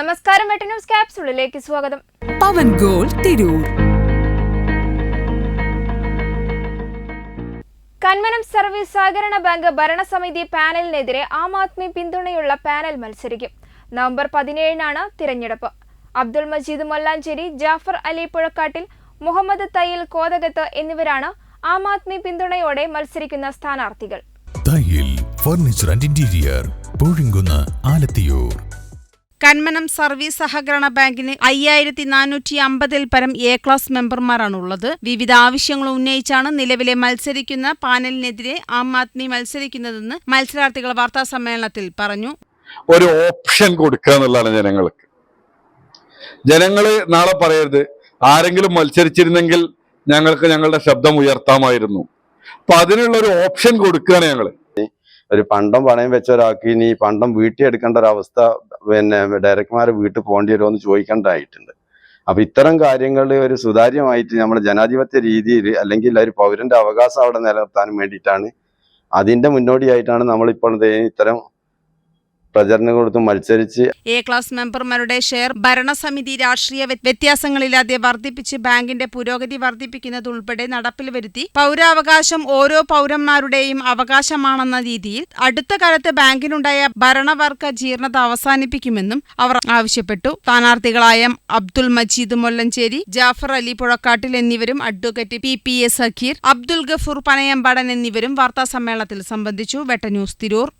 നമസ്കാരം വെട്ട ന്യൂസ് ക്യാപ്സുളിലേക്ക് സ്വാഗതം. പവൻ ഗോൾ തിരൂർ. കന്മനം സർവീസ് സഹകരണ ബാങ്ക് ഭരണസമിതി പാനലിനെതിരെ ആം ആദ്മി പിന്തുണയുള്ള പാനൽ മത്സരിക്കും. നവംബർ പതിനേഴിനാണ് തിരഞ്ഞെടുപ്പ്. അബ്ദുൾ മജീദ് മൊല്ലാഞ്ചേരി ജാഫർ അലി പുഴക്കാട്ടിൽ മുഹമ്മദ് തയ്യിൽ കോതകത്ത് എന്നിവരാണ് ആം ആദ്മി പിന്തുണയോടെ മത്സരിക്കുന്ന സ്ഥാനാർത്ഥികൾ. Thayyil furniture and interior Poozhinkunnu Alathiyur. Kanmanam service സഹകരണ ബാങ്കിന് അയ്യായിരത്തി നാനൂറ്റി അമ്പതിൽ പരം എ ക്ലാസ് മെമ്പർമാരാണുള്ളത്. വിവിധ ആവശ്യങ്ങൾ ഉന്നയിച്ചാണ് നിലവിലെ മത്സരിക്കുന്ന പാനലിനെതിരെ ആം ആദ്മി മത്സരിക്കുന്നതെന്ന് മത്സരാർത്ഥികൾ വാർത്താ സമ്മേളനത്തിൽ പറഞ്ഞു. ഒരു ഓപ്ഷൻ കൊടുക്കുക എന്നുള്ളതാണ് ജനങ്ങൾക്ക്. ജനങ്ങൾ നാളെ പറയരുത്. ആരെങ്കിലും മത്സരിച്ചിരുന്നെങ്കിൽ ഞങ്ങൾക്ക് ഞങ്ങളുടെ ശബ്ദം ഉയർത്താമായിരുന്നു. അപ്പൊ അതിനുള്ള ഒരു ഓപ്ഷൻ കൊടുക്കുകയാണ് ഞങ്ങൾ. ഒരു പണ്ടം പണയം വെച്ച ഒരാൾക്ക് ഇനി പണ്ടം വീട്ടിൽ എടുക്കേണ്ട ഒരു അവസ്ഥ പിന്നെ ഡയറക്ടർമാരെ വീട്ടിൽ പോകേണ്ടി വരുമോ എന്ന് ചോദിക്കേണ്ടതായിട്ടുണ്ട്. അപ്പൊ ഇത്തരം കാര്യങ്ങൾ ഒരു സുതാര്യമായിട്ട് നമ്മുടെ ജനാധിപത്യ രീതിയിൽ അല്ലെങ്കിൽ ഒരു പൗരന്റെ അവകാശം അവിടെ നിലനിർത്താൻ വേണ്ടിയിട്ടാണ് അതിന്റെ മുന്നോടിയായിട്ടാണ് നമ്മളിപ്പോൾ ഇപ്പോൾ ഇത്തരം പ്രചരണം കൊടുത്ത് മത്സരിച്ച് എ ക്ലാസ് മെമ്പർമാരുടെ ഷെയർ ഭരണസമിതി രാഷ്ട്രീയ വ്യ- വ്യത്യാസങ്ങളില്ലാതെ വർദ്ധിപ്പിച്ച് ബാങ്കിന്റെ പുരോഗതി വർദ്ധിപ്പിക്കുന്നത് ഉൾപ്പെടെ നടപ്പിൽ വരുത്തി. പൗരാവകാശം ഓരോ പൗരന്മാരുടെയും അവകാശമാണെന്ന രീതിയിൽ അടുത്ത കാലത്ത് ബാങ്കിനുണ്ടായ ഭരണവർഗ ജീർണത അവസാനിപ്പിക്കുമെന്നും അവർ ആവശ്യപ്പെട്ടു. സ്ഥാനാർത്ഥികളായ അബ്ദുൾ മജീദ് മൊല്ലഞ്ചേരി ജാഫർ അലി പുഴക്കാട്ടിൽ എന്നിവരും advocate P P A Sakheer Abdul Gafoor Panayampadan എന്നിവരും വാർത്താസമ്മേളനത്തിൽ സംബന്ധിച്ചു. വെട്ട ന്യൂസ് തിരൂർ.